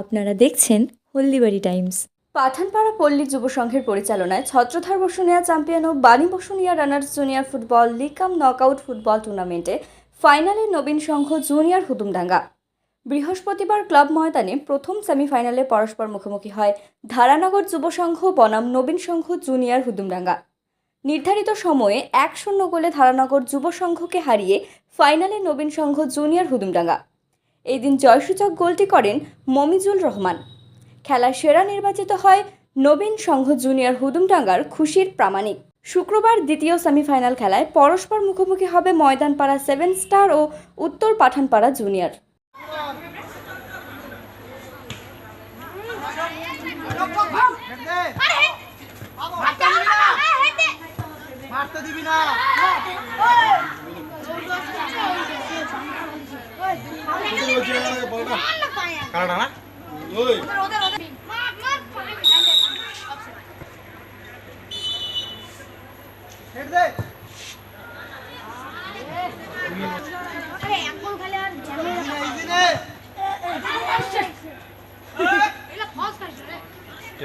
আপনারা দেখছেন হলদিবাড়ি টাইমস। পাঠানপাড়া পল্লী যুব সংঘের পরিচালনায় ছত্রধার বসুনিয়া চ্যাম্পিয়ন ও Bani Basunia runners junior football লিকাম knockout football টুর্নামেন্টে ফাইনালে নবীন সংঘ জুনিয়র হুদুমডাঙ্গা। বৃহস্পতিবার ক্লাব ময়দানে প্রথম সেমিফাইনালে পরস্পর মুখোমুখি হয় ধারানগর যুব সংঘ বনাম নবীন সংঘ জুনিয়র হুদুমডাঙ্গা। নির্ধারিত সময়ে এক শূন্য গোলে ধারানগর যুব সংঘকে হারিয়ে ফাইনালে নবীন সংঘ জুনিয়র হুদুমডাঙ্গা এই দিন জয়সূচক গোলটি করেন মমিজুল রহমান খেলার সেরা নির্বাচিত হয় নবীন সংঘ জুনিয়র হুদুমডাঙ্গার খুশির প্রামাণিক শুক্রবার দ্বিতীয় সেমিফাইনাল খেলায় পরস্পর মুখোমুখি হবে ময়দানপাড়া সেভেন স্টার ও উত্তর পাঠানপাড়া জুনিয়র মারতে দিবি না কানাডা না ওই হেড দে ইজি নে কি